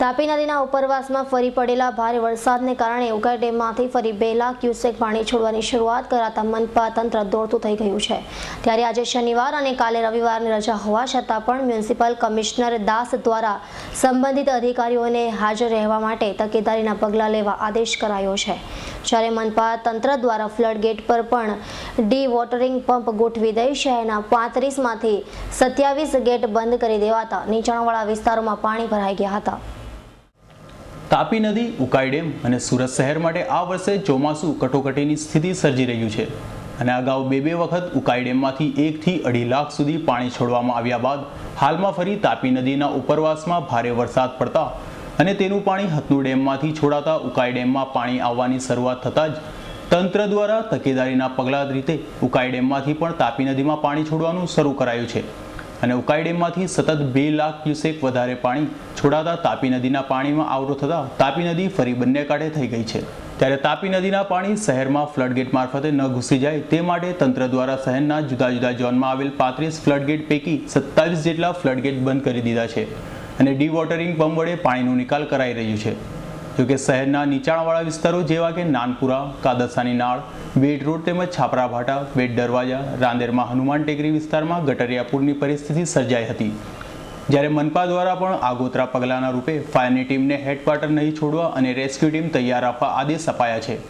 તાપી નદીના ઉપરવાસમાં ફરી પડેલા ભારે વરસાદને કારણે ઉગર ડેમમાંથી ફરી બે લાખ ક્યુસેક પાણી છોડવાની શરૂઆત કરાતા મનપા તંત્ર દોડતું થઈ ગયું છે. ત્યારે આજે શનિવાર અને કાલે રવિવારની રજા હોવા છતાં પણ મ્યુનિસિપલ કમિશનર દાસ દ્વારા સંબંધિત અધિકારીઓને હાજર રહેવા માટે તકેદારીના પગલાં લેવા આદેશ કરાયો છે. જ્યારે મનપા તંત્ર દ્વારા ફ્લડ ગેટ પર પણ ડી વોટરિંગ પંપ ગોઠવી દઈ શહેરના પાંત્રીસમાંથી સત્યાવીસ ગેટ બંધ કરી દેવાતા નીચાણવાળા વિસ્તારોમાં પાણી ભરાઈ ગયા હતા. તાપી નદી, ઉકાઈ ડેમ અને સુરત શહેર માટે આ વર્ષે ચોમાસું કટોકટીની સ્થિતિ સર્જી રહ્યું છે. અને અગાઉ બે બે વખત ઉકાઈ ડેમમાંથી એકથી અઢી લાખ સુધી પાણી છોડવામાં આવ્યા બાદ હાલમાં ફરી તાપી નદીના ઉપરવાસમાં ભારે વરસાદ પડતા અને તેનું પાણી હથનું ડેમમાંથી છોડાતા ઉકાઈ ડેમમાં પાણી આવવાની શરૂઆત થતાં જ તંત્ર દ્વારા તકેદારીના પગલાં રીતે ઉકાઈ ડેમમાંથી પણ તાપી નદીમાં પાણી છોડવાનું શરૂ કરાયું છે. અને ઉકાઈ ડેમમાંથી સતત બે લાખ ક્યુસેક વધારે પાણી છોડાતા તાપી નદીના પાણીમાં આવરો થતાં તાપી નદી ફરી બંને કાંઠે થઈ ગઈ છે. ત્યારે તાપી નદીના પાણી શહેરમાં ફ્લડગેટ મારફતે ન ઘૂસી જાય તે માટે તંત્ર દ્વારા શહેરના જુદા જુદા ઝોનમાં આવેલ પાંત્રીસ ફ્લડગેટ પૈકી સત્તાવીસ જેટલા ફ્લડગેટ બંધ કરી દીધા છે અને ડી વોટરિંગ પંપ વડે પાણીનો નિકાલ કરાઈ રહ્યું છે. જોકે શહેરના નીચાણવાળા વિસ્તારો જેવા કે નાનપુરા, કાદસાની નાળ, બેટ રોડ તેમજ છાપરાભાટા બેટ દરવાજા, રાંદેરમાં હનુમાન ટેકરી વિસ્તારમાં ગટરિયાપુરની પરિસ્થિતિ સર્જાઈ હતી. જ્યારે મનપા દ્વારા પણ આગોતરા પગલાંના રૂપે ફાયરની ટીમને હેડક્વાર્ટર નહીં છોડવા અને રેસ્ક્યુ ટીમ તૈયાર રાખવા આદેશ અપાયા છે.